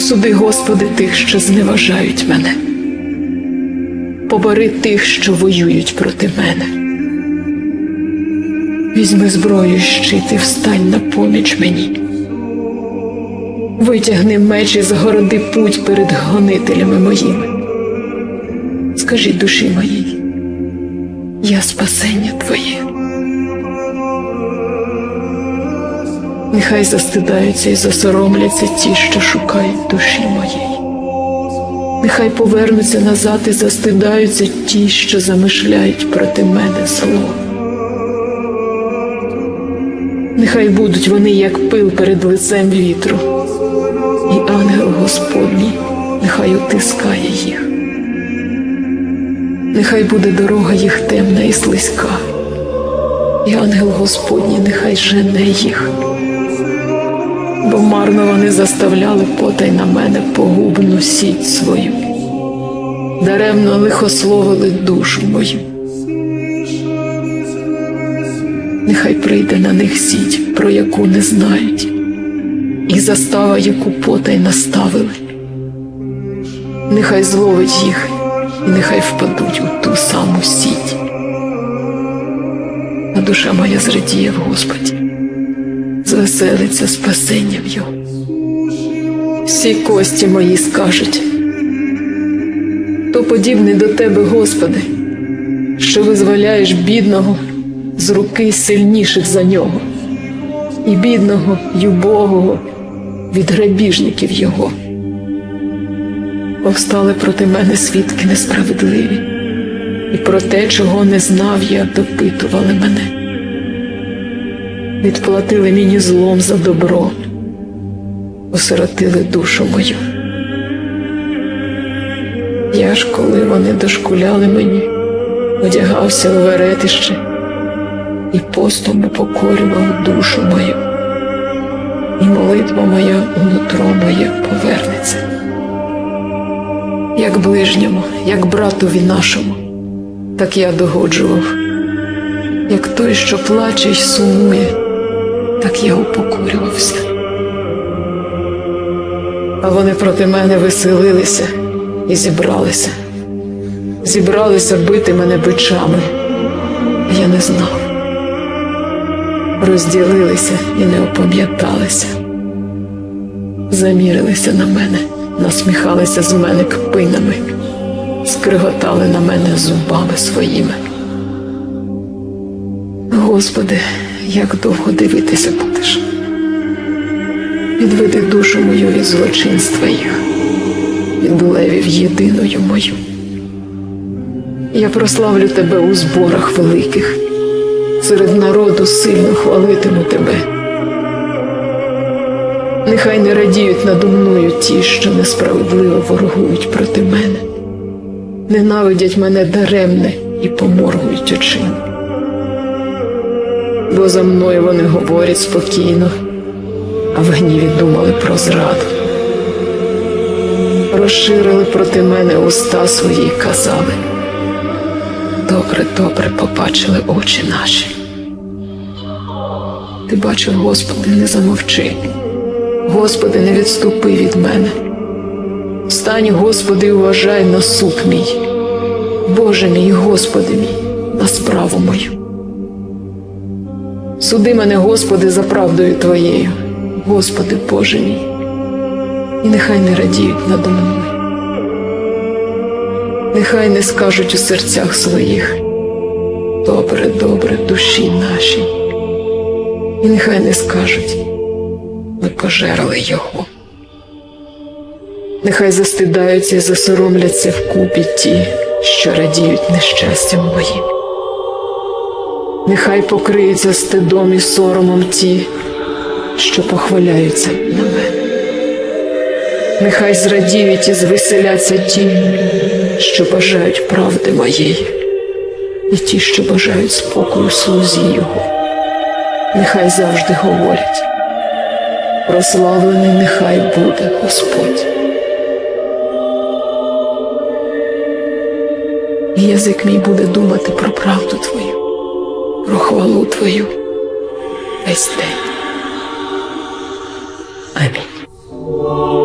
Суди, Господи, тих, що зневажають мене. Побори тих, що воюють проти мене. Візьми зброю щит і встань на поміч мені. Витягни меч і загороди путь перед гонителями моїми. Скажи душі моїй, я спасення Твоє. Нехай застидаються і засоромляться ті, що шукають душі моєї. Нехай повернуться назад і застидаються ті, що замишляють проти мене зло. Нехай будуть вони, як пил перед лицем вітру, і ангел Господній нехай утискає їх. Нехай буде дорога їх темна і слизька, і ангел Господній нехай жене їх бо марно вони заставляли потай на мене погубну сіть свою, даремно лихословили душу мою. Нехай прийде на них сіть, про яку не знають, і застава, яку потай наставили. Нехай зловить їх, і нехай впадуть у ту саму сіть. А душа моя зрадіє в Господі звеселиться спасенням його. Всі кості мої скажуть, то подібний до тебе, Господи, що визволяєш бідного з руки сильніших за нього, і бідного й убогого від грабіжників його. Повстали проти мене свідки несправедливі, і про те, чого не знав я, допитували мене відплатили мені злом за добро, осиротили душу мою. Я ж, коли вони дошкуляли мені, одягався у веретище і постом упокорював душу мою, і молитва моя у нутро моє повернеться. Як ближньому, як братові нашому, так я догоджував, як той, що плаче й сумує так я упокорювався. А вони проти мене веселилися і зібралися. Зібралися бити мене бичами. Я не знав. Розділилися і не опам'яталися. Замірилися на мене, насміхалися з мене кпинами, скриготали на мене зубами своїми. Господи, як довго дивитися будеш. Відведи душу мою від злочинства їх, від левів єдиною мою. Я прославлю тебе у зборах великих, серед народу сильно хвалитиму тебе. Нехай не радіють надо мною ті, що несправедливо ворогують проти мене, ненавидять мене даремне і поморгують очима бо за мною вони говорять спокійно, а в гніві думали про зраду. Розширили проти мене уста свої й казали. Добре, добре побачили очі наші. Ти бачив, Господи, не замовчи. Господи, не відступи від мене. Встань, Господи, уважай на суд мій. Боже мій, Господи мій, на справу мою. Суди мене, Господи, за правдою Твоєю, Господи Боже мій, і нехай не радіють надо мною. Нехай не скажуть у серцях своїх добре, добре душі нашій, і нехай не скажуть ми пожерли його. Нехай застидаються і засоромляться вкупі ті, що радіють нещастям моїм. Нехай покриються стидом і соромом ті, що похваляються на мене. Нехай зрадіють і звеселяться ті, що бажають правди моєї, і ті, що бажають спокою слузі Його. Нехай завжди говорять. Прославлений нехай буде Господь. Язик мій буде думати про правду Твою про хвалу Твою весь день. Амінь.